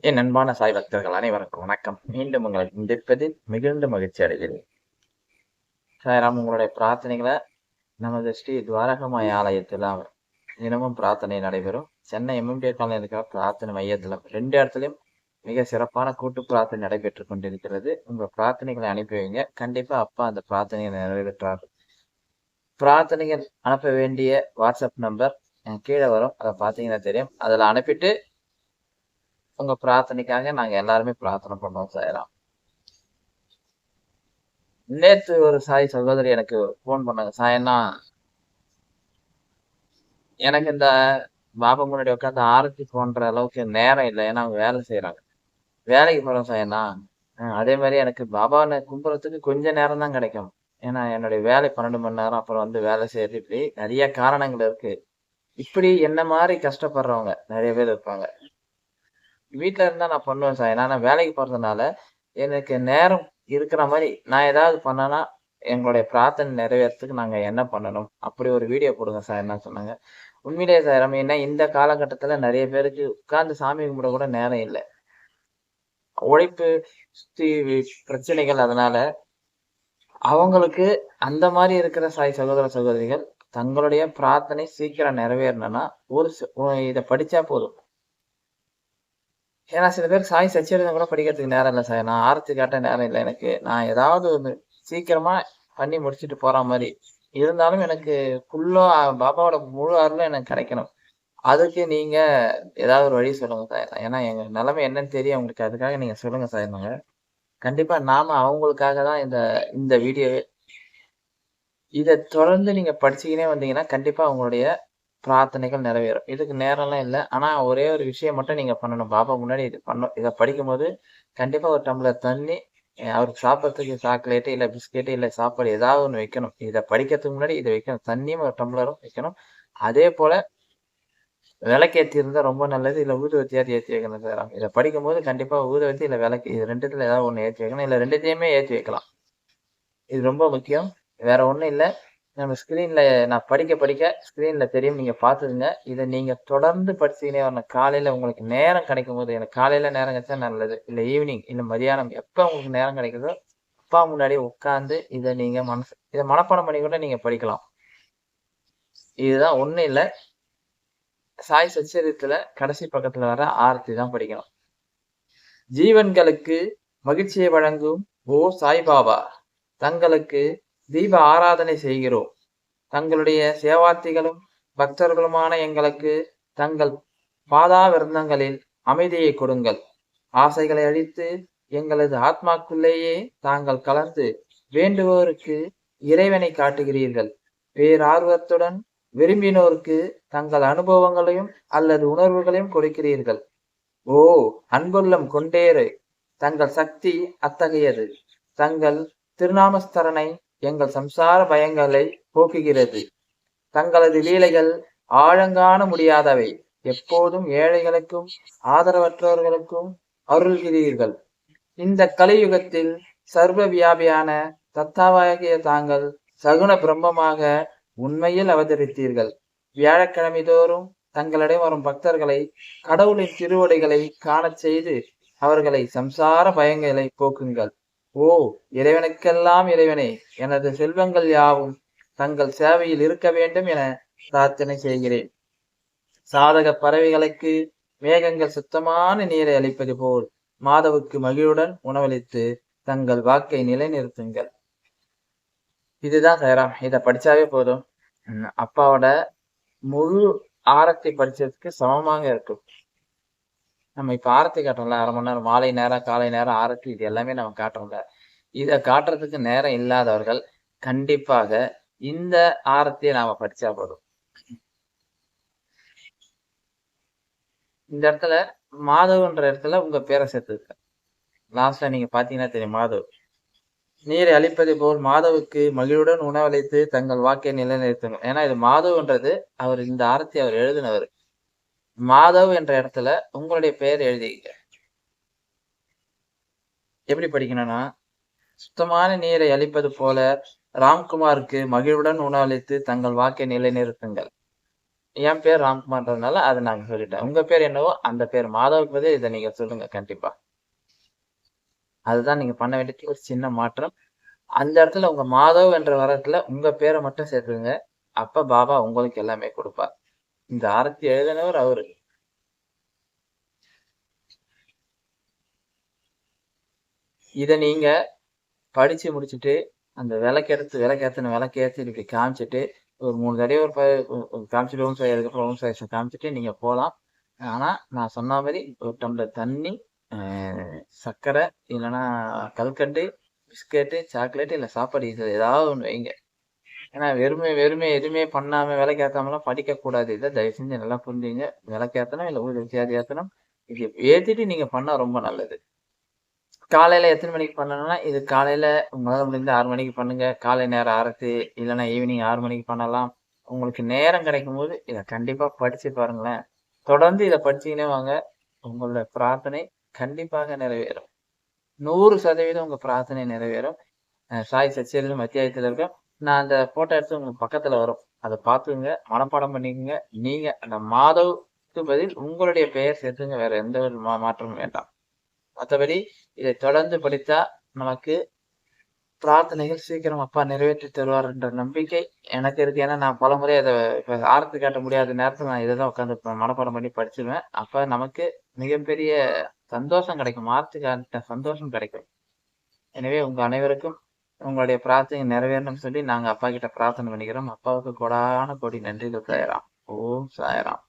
என் அன்பான சாய் பக்தர்கள் அனைவருக்கும் வணக்கம். மீண்டும் உங்களை சந்திப்பதில் மிகுந்த மகிழ்ச்சி அடைகிறேன். சாய்ராம் உங்களுடைய பிரார்த்தனைகளை நமது ஸ்ரீ துவாரகமாய் ஆலயத்தில் தினமும் பிரார்த்தனை நடைபெறும். சென்னை எம்எம்டி காலையில் இருக்கிற பிரார்த்தனை மையத்தில் ரெண்டு இடத்துலையும் மிக சிறப்பான கூட்டு பிரார்த்தனை நடைபெற்று கொண்டிருக்கிறது. உங்க பிரார்த்தனைகளை அனுப்பி வைங்க. கண்டிப்பா அப்பா அந்த பிரார்த்தனையை நிறைவேற்றார் பிரார்த்தனைகள் அனுப்ப வேண்டிய வாட்ஸ்அப் நம்பர் கீழே வரும். அதை பார்த்தீங்கன்னா தெரியும். அதில் அனுப்பிட்டு உங்க பிரார்த்தனைக்காக நாங்க எல்லாருமே பிரார்த்தனை பண்ணோம் சாயராம் நேத்து ஒரு சாய் சகோதரி எனக்கு போன் பண்ணாங்க. சாயனா எனக்கு இந்த பாபா முன்னாடி உட்காந்து ஆரத்தி போன்ற அளவுக்கு நேரம் இல்லை. ஏன்னா அவங்க வேலை செய்யறாங்க வேலைக்கு போறோம் சாயண்ணா அதே மாதிரி எனக்கு பாபாவை கும்புறதுக்கு கொஞ்ச நேரம் தான் கிடைக்கும். ஏன்னா என்னுடைய வேலை பன்னெண்டு மணி நேரம் அப்புறம் வந்து வேலை செய்யறது இப்படி நிறைய காரணங்கள் இருக்கு. இப்படி என்ன மாதிரி கஷ்டப்படுறவங்க? நிறைய பேர் இருப்பாங்க. வீட்டில் இருந்தால் நான் பண்ணுவேன் சார். ஏன்னா நான் வேலைக்கு போகிறதுனால எனக்கு நேரம் இருக்கிற மாதிரி நான் ஏதாவது பண்ணனா எங்களுடைய பிரார்த்தனை நிறைவேறதுக்கு நாங்கள் என்ன பண்ணணும்? அப்படி ஒரு வீடியோ போடுங்க சார். என்ன சொன்னாங்க? உண்மையிலேயே சார் நம்ம என்ன இந்த காலகட்டத்தில் நிறைய பேருக்கு உட்கார்ந்து சாமி கும்பிட கூட நேரம் இல்லை. உழைப்பு சுத்தி பிரச்சனைகள் அதனால அவங்களுக்கு அந்த மாதிரி இருக்கிற சாய் சகோதர சகோதரிகள் தங்களுடைய பிரார்த்தனை சீக்கிரம் நிறைவேறணும்னா ஒரு இதை படிச்சா போதும். ஏன்னா சில பேர் சாய் சச்சிரதம் கூட படிக்கிறதுக்கு நேரம் இல்லை சார். நான் ஆரத்தி காட்ட நேரம் இல்லை எனக்கு. நான் ஏதாவது ஒன்று சீக்கிரமாக பண்ணி முடிச்சுட்டு போகிற மாதிரி. இருந்தாலும் எனக்கு ஃபுல்லாக பாபாவோட முழு அருளும் எனக்கு கிடைக்கணும். அதுக்கு நீங்க ஏதாவது ஒரு வழி சொல்லுங்க சார். ஏன்னா எங்க நிலைமை என்னன்னு தெரியும் உங்களுக்கு. அதுக்காக நீங்க சொல்லுங்க சார் நாங்க கண்டிப்பா நாம அவங்களுக்காக தான் இந்த இந்த வீடியோவே இதை தொடர்ந்து நீங்க படிச்சுக்கினே வந்தீங்கன்னா கண்டிப்பா உங்களுடைய பிரார்த்தனைகள் நிறைவேறும். இதுக்கு நேரம்லாம் இல்லை. ஆனால் ஒரே ஒரு விஷயம் மட்டும் நீங்கள் பண்ணணும். பாபா முன்னாடி இது பண்ணும் இதை படிக்கும்போது கண்டிப்பாக ஒரு டம்ளர் தண்ணி அவருக்கு சாப்பிட்றதுக்கு சாக்லேட்டு இல்லை பிஸ்கெட்டு இல்லை சாப்பாடு ஏதாவது ஒன்று வைக்கணும். இதை படிக்கிறதுக்கு முன்னாடி இதை வைக்கணும். தண்ணியும் ஒரு டம்ளரும் வைக்கணும். அதே போல் விளக்கேற்றி இருந்தால் ரொம்ப நல்லது. இல்லை ஊதுவத்தியாவது ஏற்றி வைக்கணும் சார். இதை படிக்கும்போது கண்டிப்பாக ஊதுவத்தி இல்லை விளக்கு இது ரெண்டுத்தில் ஏதாவது ஒன்று ஏற்றி வைக்கணும். இல்லை ரெண்டுத்தையுமே ஏற்றி வைக்கலாம். இது ரொம்ப முக்கியம். வேற ஒன்றும் இல்லை. நம்ம ஸ்க்ரீன்ல நான் படிக்க படிக்க ஸ்க்ரீன்ல தெரியும். நீங்க பாத்துருங்க இதை நீங்க தொடர்ந்து படிச்சீங்கன்னே வரணும். காலையில உங்களுக்கு நேரம் கிடைக்கும் போது எனக்கு காலையில நேரம் கிடைச்சா நல்லது. இல்ல ஈவினிங் இல்ல மதியானம். எப்ப உங்களுக்கு நேரம் கிடைக்குதோ அப்பா முன்னாடி உட்காந்து இதை நீங்க மனசு இதை மனப்பாடம் பண்ணி கூட நீங்க படிக்கலாம். இதுதான் ஒண்ணு இல்ல. சாய் சச்சரித்துல கடைசி பக்கத்துல வர ஆரத்தி தான் படிக்கணும். ஜீவன்களுக்கு மகிழ்ச்சியை வழங்கும் ஓ சாய்பாபா. தங்களுக்கு தீப ஆராதனை செய்கிறோம். தங்களுடைய சேவார்த்திகளும் பக்தர்களுமான எங்களுக்கு தங்கள் பாதா விருந்தங்களில் அமைதியை கொடுங்கள். ஆசைகளை அழித்து எங்களது ஆத்மாக்குள்ளேயே தாங்கள் கலந்து வேண்டுவோருக்கு இறைவனை காட்டுகிறீர்கள். பேரார்வத்துடன் விரும்பினோருக்கு தங்கள் அனுபவங்களையும் அல்லது உணர்வுகளையும் கொடுக்கிறீர்கள். ஓ அன்புள்ளம் கொண்டேறு. தங்கள் சக்தி அத்தகையது. தங்கள் திருநாமஸ்தரனை எங்கள் சம்சார பயங்களை போக்குகிறது. தங்களது லீலைகள் ஆழங்காண முடியாதவை. எப்போதும் ஏழைகளுக்கும் ஆதரவற்றவர்களுக்கும் அருள்கிறீர்கள். இந்த கலியுகத்தில் சர்வ வியாபியான தத்தாவாகிய தாங்கள் சகுன பிரம்மமாக உண்மையில் அவதரித்தீர்கள். வியாழக்கிழமை தோறும் தங்களிடம் வரும் பக்தர்களை கடவுளின் திருவடைகளை காணச் செய்து அவர்களை சம்சார பயங்களை போக்குங்கள். ஓ இறைவனுக்கெல்லாம் இறைவனே எனது செல்வங்கள் யாவும் தங்கள் சேவையில் இருக்க வேண்டும் என பிரார்த்தனை செய்கிறேன். சாதக பறவைகளுக்கு மேகங்கள் சுத்தமான நீரை அளிப்பது போல் மாதவுக்கு மகிழுடன் உணவளித்து தங்கள் வாக்கை நிலைநிறுத்துங்கள். இதுதான் சேராம் இதை படிச்சாவே போதும். அப்பாவோட முழு ஆரத்தை படிச்சதுக்கு சமமாக இருக்கும். நம்ம இப்போ ஆரத்தி காட்டுறோம்ல அரை மணி நேரம் மாலை நேரம் காலை நேரம் ஆரத்தி இது எல்லாமே நம்ம காட்டுறோம்ல. இதை காட்டுறதுக்கு நேரம் இல்லாதவர்கள் கண்டிப்பாக இந்த ஆரத்தியை நாம படிச்சா போதும். இந்த இடத்துல மாதவ்ன்ற இடத்துல உங்க பேரை சேர்த்துருக்க லாஸ்ட்ல நீங்க பாத்தீங்கன்னா தெரியும் மாதவ். நீரை அழிப்பதை போல் மாதவுக்கு மகிழுடன் உணவளித்து தங்கள் வாக்கை நிலைநிறுத்துங்க ஏன்னா இது மாதவ்ன்றது அவர் இந்த ஆரத்தி அவர் எழுதினவர். மாதவ் என்ற இடத்துல உங்களுடைய பெயர் எழுதிக்க எப்படி படிக்கணும்னா சுத்தமான நீரை அளிப்பது போல ராம்குமாருக்கு மகிழ்வுடன் உணவளித்து தங்கள் வாக்கை நிலைநிறுத்துங்கள். என் பேர் ராம்குமார்ன்றதுனால அதை நாங்க சொல்லிட்டேன். உங்க பேர் என்னவோ அந்த பேர் மாதவுக்கு பதில் இதை நீங்க சொல்லுங்க கண்டிப்பா. அதுதான் நீங்க பண்ண வேண்டியது ஒரு சின்ன மாற்றம். அந்த இடத்துல உங்க மாதவ் என்ற வரத்துல உங்க பேரை மட்டும் சேர்த்துங்க அப்ப பாபா உங்களுக்கு எல்லாமே கொடுப்பார். இந்த ஆரத்தி எழுதினவர் அவரு. இத நீங்க படிச்சு முடிச்சுட்டு அந்த விளக்கெடுத்து விளக்கேத்தின விளக்கேத்தி இப்படி காமிச்சிட்டு ஒரு மூணு தடவை ஒரு காமிச்சிட்டு ஓம் அதுக்கப்புறம் ஓம் காமிச்சிட்டு நீங்க போகலாம் ஆனா நான் சொன்ன மாதிரி ஒரு டம்ளர் தண்ணி சர்க்கரை இல்லைன்னா கல்கண்டு பிஸ்கெட்டு சாக்லேட்டு இல்லை சாப்பாடு ஏதாவது ஒன்று வைங்க. ஏன்னா வெறுமை வெறுமை எதுவுமே பண்ணாம விளக்கேத்தாமலாம் படிக்க கூடாது இதை தயவு செஞ்சு நல்லா புரிஞ்சுங்க. விளக்கேத்தணும் இல்லை ஊர் வித்தியாதி ஏற்றணும் இது ஏத்திட்டு நீங்க பண்ணா ரொம்ப நல்லது. காலையில எத்தனை மணிக்கு பண்ணணும்னா இது காலையில உங்களால் முடிந்த ஆறு மணிக்கு பண்ணுங்க. காலை நேரம் ஆரத்தி இல்லைன்னா ஈவினிங் ஆறு மணிக்கு பண்ணலாம். உங்களுக்கு நேரம் கிடைக்கும் போது இதை கண்டிப்பா படிச்சு பாருங்களேன். தொடர்ந்து இதை படிச்சீங்கன்னே வாங்க. உங்களோட பிரார்த்தனை கண்டிப்பாக நிறைவேறும். நூறு சதவீதம் உங்க பிரார்த்தனை நிறைவேறும். சாய் சச்சியலும் அத்தியாயத்தில் இருக்க நான் அந்த போட்டோ எடுத்து உங்களுக்கு பக்கத்துல வரும். அதை பார்த்துங்க மனப்பாடம் பண்ணிக்கோங்க நீங்க அந்த மாதவுக்கு பதில் உங்களுடைய பெயர் சேர்த்துங்க வேற எந்த ஒரு மா- மாற்றமும் வேண்டாம். மற்றபடி இதை தொடர்ந்து படித்தா நமக்கு பிரார்த்தனைகள் சீக்கிரம் அப்பா நிறைவேற்றி தருவார் என்ற நம்பிக்கை எனக்கு இருக்கு. ஏன்னா நான் பலமுறை அதை இப்போ ஆரத்து காட்ட முடியாத நேரத்தில் நான் இதை தான் உட்காந்து மனப்பாடம் பண்ணி படிச்சிருவேன். அப்போ நமக்கு மிகப்பெரிய சந்தோஷம் கிடைக்கும். ஆரத்து காட்ட சந்தோஷம் கிடைக்கும். எனவே உங்கள் அனைவருக்கும் உங்களுடைய பிரார்த்தனை நிறைவேறணும்னு சொல்லி நாங்க அப்பா கிட்ட பிரார்த்தனை பண்ணிக்கிறோம். அப்பாவுக்கு கொடான கோடி நன்றிகள் சாயராம். ஓம் சாயராம்.